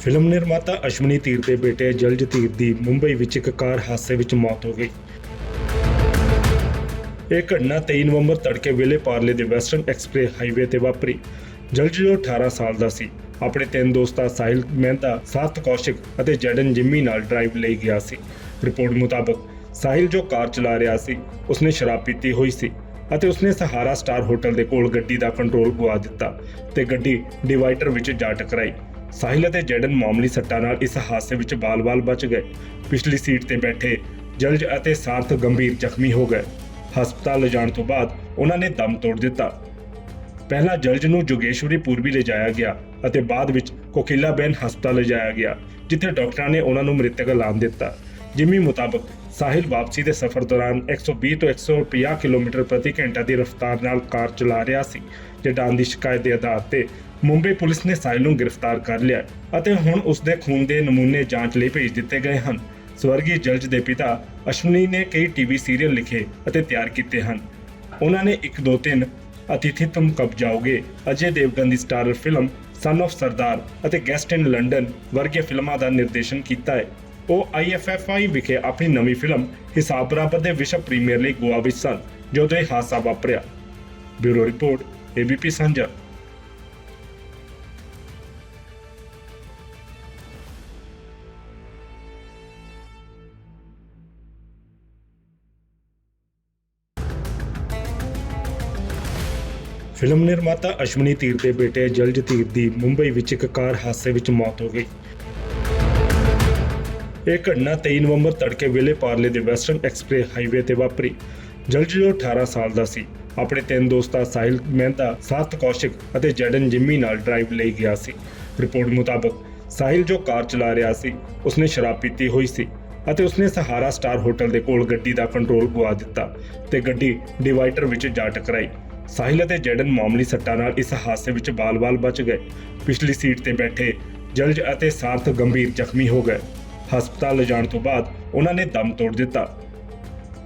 Film ਨਿਰਮਾਤਾ ਅਸ਼ਵਨੀ ਧੀਰ ਦੇ ਬੇਟੇ ਜਲਜ ਧੀਰ ਦੀ ਮੁੰਬਈ ਵਿੱਚ ਇੱਕ ਕਾਰ ਹਾਦਸੇ ਵਿੱਚ ਮੌਤ ਹੋ ਗਈ। ਇਹ ਘਟਨਾ 23 ਨਵੰਬਰ ਤੜਕੇ ਵੇਲੇ ਪਾਰਲੇ ਦੇ ਵੈਸਟਰਨ ਐਕਸਪ੍ਰੈਸ ਹਾਈਵੇ ਤੇ ਵਾਪਰੀ। ਜਲਜ ਜੋ 18 ਸਾਲ ਦਾ ਸੀ, ਆਪਣੇ ਤਿੰਨ ਦੋਸਤਾਂ ਸਾਹਿਲ ਮਹਿਤਾ ਸਾਤ ਕੌਸ਼ਿਕ ਅਤੇ ਜੈਡਨ ਜਿੰਮੀ ਨਾਲ ਡਰਾਈਵ ਲਈ ਗਿਆ ਸੀ। ਰਿਪੋਰਟ ਮੁਤਾਬਕ ਸਾਹਿਲ ਜੋ ਕਾਰ ਚਲਾ ਰਿਹਾ ਸੀ, ਉਸਨੇ ਸ਼ਰਾਬ ਪੀਤੀ ਹੋਈ ਸੀ ਅਤੇ ਉਸਨੇ ਸਹਾਰਾ ਸਟਾਰ ਹੋਟਲ ਦੇ ਕੋਲ ਗੱਡੀ ਦਾ ਕੰਟਰੋਲ ਗਵਾ ਦਿੱਤਾ ਤੇ ਗੱਡੀ ਡਿਵਾਈਡਰ ਵਿੱਚ ਜਾ ਟਕਰਾਈ। ਸਾਹਿਲ ਅਤੇ ਜੈਡਨ ਮਾਮੂਲੀ ਸੱਟਾਂ ਨਾਲ ਇਸ ਹਾਦਸੇ ਵਿੱਚ ਬਾਲ-ਬਾਲ ਬਚ ਗਏ। ਪਿਛਲੀ ਸੀਟ ਤੇ ਬੈਠੇ ਜਲਜ ਅਤੇ ਸਾਰਥ ਗੰਭੀਰ ਜ਼ਖਮੀ ਹੋ ਗਏ। ਹਸਪਤਾਲ ਲਿਜਾਣ ਤੋਂ ਬਾਅਦ ਉਹਨਾਂ ਨੇ ਦਮ ਤੋੜ ਦਿੱਤਾ। ਪਹਿਲਾਂ ਜਲਜ ਨੂੰ ਜੋਗੇਸ਼ਵਰੀ ਪੂਰਬੀ ਲਿਜਾਇਆ ਗਿਆ ਅਤੇ ਬਾਅਦ ਵਿੱਚ ਕੋਕਿਲਾ ਬੈਨ ਹਸਪਤਾਲ ਲਿਜਾਇਆ ਗਿਆ, ਜਿੱਥੇ ਡਾਕਟਰਾਂ ਨੇ ਉਹਨਾਂ ਨੂੰ ਮ੍ਰਿਤਕ ਐਲਾਨ ਦਿੱਤਾ। ਜਿਮੀ ਮੁਤਾਬਕ ਸਾਹਿਲ ਵਾਪਸੀ ਦੇ ਸਫ਼ਰ ਦੌਰਾਨ 120 ਤੋਂ 150 ਕਿਲੋਮੀਟਰ ਪ੍ਰਤੀ ਘੰਟਾ ਦੀ ਰਫ਼ਤਾਰ ਨਾਲ ਕਾਰ ਚਲਾ ਰਿਹਾ ਸੀ ਜਡਾਨ ਦੀ ਸ਼ਿਕਾਇਤ ਦੇ ਆਧਾਰ ਤੇ ਮੁੰਬਈ ਪੁਲਿਸ ਨੇ ਸਾਹਿਲ ਨੂੰ ਗ੍ਰਿਫਤਾਰ ਕਰ ਲਿਆ ਅਤੇ ਹੁਣ ਉਸ ਦੇ ਖੂਨ ਦੇ ਨਮੂਨੇ ਜਾਂਚ ਲਈ ਭੇਜ ਦਿੱਤੇ ਗਏ ਹਨ। ਸਵਰਗੀ ਜਲਜ ਦੇ ਪਿਤਾ ਅਸ਼ਵਨੀ ਨੇ ਕਈ ਟੀਵੀ ਸੀਰੀਅਲ ਲਿਖੇ ਅਤੇ ਤਿਆਰ ਕੀਤੇ ਹਨ। ਉਹਨਾਂ ਨੇ 1 2 3 ਅਤਿਥੀ ਤੁਮ ਕਬ ਜਾਓਗੇ ਅਜੇ ਦੇਵਗਨ ਦੀ starrer film son of Sardaar ਅਤੇ ਗੈਸਟ ਇਨ ਲੰਡਨ ਵਰਗੇ ਫਿਲਮਾਂ ਦਾ ਨਿਰਦੇਸ਼ਨ ਕੀਤਾ ਹੈ। ਉਹ IFFI ਵਿਖੇ ਆਪਣੀ ਨਵੀਂ ਫਿਲਮ ਹਿਸਾਬ ਬਰਾਬਰ ਦੇ ਵਿਸ਼ਵ ਪ੍ਰੀਮੀਅਰ ਲਈ ਗੋਆ ਵਿੱਚ ਸਨ ਜਦੋਂ ਇਹ ਹਾਦਸਾ ਵਾਪਰਿਆ। ਬਿਊਰੋ ਰਿਪੋਰਟ ABP ਸਾਂਝਾ। ਫਿਲਮ ਨਿਰਮਾਤਾ ਅਸ਼ਵਨੀ ਤੀਰ ਦੇ ਬੇਟੇ ਜਲਜ ਧੀਰ ਦੀ ਮੁੰਬਈ ਵਿੱਚ ਇੱਕ ਕਾਰ ਹਾਦਸੇ ਵਿੱਚ ਮੌਤ ਹੋ ਗਈ। ਇਹ ਘਟਨਾ 23 ਨਵੰਬਰ ਤੜਕੇ ਵੇਲੇ ਪਾਰਲੇ ਦੇ ਵੈਸਟਰਨ ਐਕਸਪ੍ਰੈਸ ਹਾਈਵੇ ਤੇ ਵਾਪਰੀ। ਜਲਜ ਜੋ 18 ਸਾਲ ਦਾ ਸੀ। ਆਪਣੇ ਤਿੰਨ ਦੋਸਤਾਂ ਸਾਹਿਲ ਮਹਿਤਾ ਸਾਤ ਕੌਸ਼ਿਕ ਅਤੇ ਜੈਡਨ ਜਿੰਮੀ ਨਾਲ ਡਰਾਈਵ ਲਈ ਗਿਆ ਸੀ। ਰਿਪੋਰਟ ਮੁਤਾਬਕ ਸਾਹਿਲ ਜੋ ਕਾਰ ਚਲਾ ਰਿਹਾ ਸੀ, ਉਸਨੇ ਸ਼ਰਾਬ ਪੀਤੀ ਹੋਈ ਸੀ ਅਤੇ ਉਸਨੇ ਸਹਾਰਾ ਸਟਾਰ ਹੋਟਲ ਦੇ ਕੋਲ ਗੱਡੀ ਦਾ ਕੰਟਰੋਲ ਗਵਾ ਦਿੱਤਾ ਤੇ ਗੱਡੀ ਡਿਵਾਈਡਰ ਵਿੱਚ ਜਾ ਟਕਰਾਈ। ਸਾਹਿਲ ਅਤੇ ਜੈਡਨ ਮਾਮੂਲੀ ਸੱਟਾਂ ਨਾਲ ਇਸ ਹਾਦਸੇ ਵਿੱਚ ਬਾਲ-ਬਾਲ ਬਚ ਗਏ। ਪਿਛਲੀ ਸੀਟ ਤੇ ਬੈਠੇ ਜਲਜ ਅਤੇ ਸਾਰਥ ਗੰਭੀਰ ਜ਼ਖਮੀ ਹੋ ਗਏ। ਹਸਪਤਾਲ ਲਿਜਾਣ ਤੋਂ ਬਾਅਦ ਉਹਨਾਂ ਨੇ ਦਮ ਤੋੜ ਦਿੱਤਾ।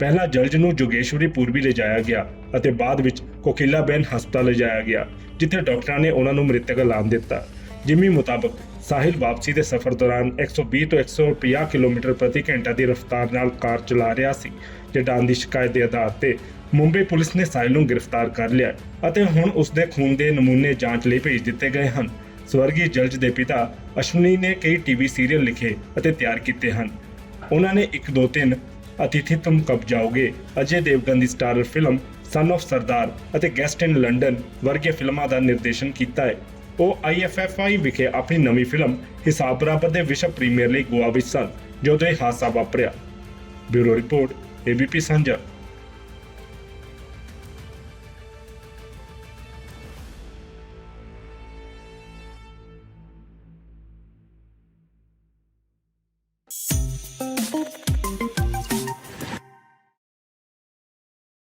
ਪਹਿਲਾਂ ਜਲਜ ਨੂੰ ਜੋਗੇਸ਼ਵਰੀ ਪੂਰਬੀ ਲਿਜਾਇਆ ਗਿਆ ਅਤੇ ਬਾਅਦ ਵਿੱਚ ਕੋਕਿਲਾ ਬੈਨ ਹਸਪਤਾਲ ਲਿਜਾਇਆ ਗਿਆ, ਜਿੱਥੇ ਡਾਕਟਰਾਂ ਨੇ ਉਹਨਾਂ ਨੂੰ ਮ੍ਰਿਤਕ ਐਲਾਨ ਦਿੱਤਾ। ਜਿਮੀ ਮੁਤਾਬਕ, ਸਾਹਿਲ ਵਾਪਸੀ ਦੇ ਸਫ਼ਰ ਦੌਰਾਨ 120 ਤੋਂ 150 ਕਿਲੋਮੀਟਰ ਪ੍ਰਤੀ ਘੰਟਾ ਦੀ ਰਫ਼ਤਾਰ ਨਾਲ ਕਾਰ ਚਲਾ ਰਿਹਾ ਸੀ ਜਡਾਨ ਦੀ ਸ਼ਿਕਾਇਤ ਦੇ ਆਧਾਰ ਤੇ ਮੁੰਬਈ ਪੁਲਿਸ ਨੇ ਸਾਹਿਲ ਨੂੰ ਗ੍ਰਿਫਤਾਰ ਕਰ ਲਿਆ ਅਤੇ ਹੁਣ ਉਸ ਦੇ ਖੂਨ ਦੇ ਨਮੂਨੇ ਜਾਂਚ ਲਈ ਭੇਜ ਦਿੱਤੇ ਗਏ ਹਨ। ਸਵਰਗੀ ਜਲਜ ਦੇ ਪਿਤਾ ਅਸ਼ਵਨੀ ਨੇ ਕਈ ਟੀਵੀ ਸੀਰੀਅਲ ਲਿਖੇ ਅਤੇ ਤਿਆਰ ਕੀਤੇ ਹਨ। ਉਹਨਾਂ ਨੇ 1 2 3 ਅਤਿਥੀ ਤੁਮ ਕਬ ਜਾਓਗੇ, ਅਜੇ ਦੇਵਗਨ ਦੀ starrer film son of Sardaar ਅਤੇ ਗੈਸਟ ਇਨ ਲੰਡਨ ਵਰਗੇ ਫਿਲਮਾਂ ਦਾ ਨਿਰਦੇਸ਼ਨ ਕੀਤਾ ਹੈ। ਉਹ IFFI ਵਿਖੇ ਆਪਣੀ ਨਵੀਂ ਫਿਲਮ ਹਿਸਾਬ ਬਰਾਬਰ ਦੇ ਵਿਸ਼ਵ ਪ੍ਰੀਮੀਅਰ ਲਈ ਗੋਆ ਵਿੱਚ ਸਨ ਜਦੋਂ ਇਹ ਹਾਦਸਾ ਵਾਪਰਿਆ। ਬਿਊਰੋ ਰਿਪੋਰਟ ABP ਸਾਂਝਾ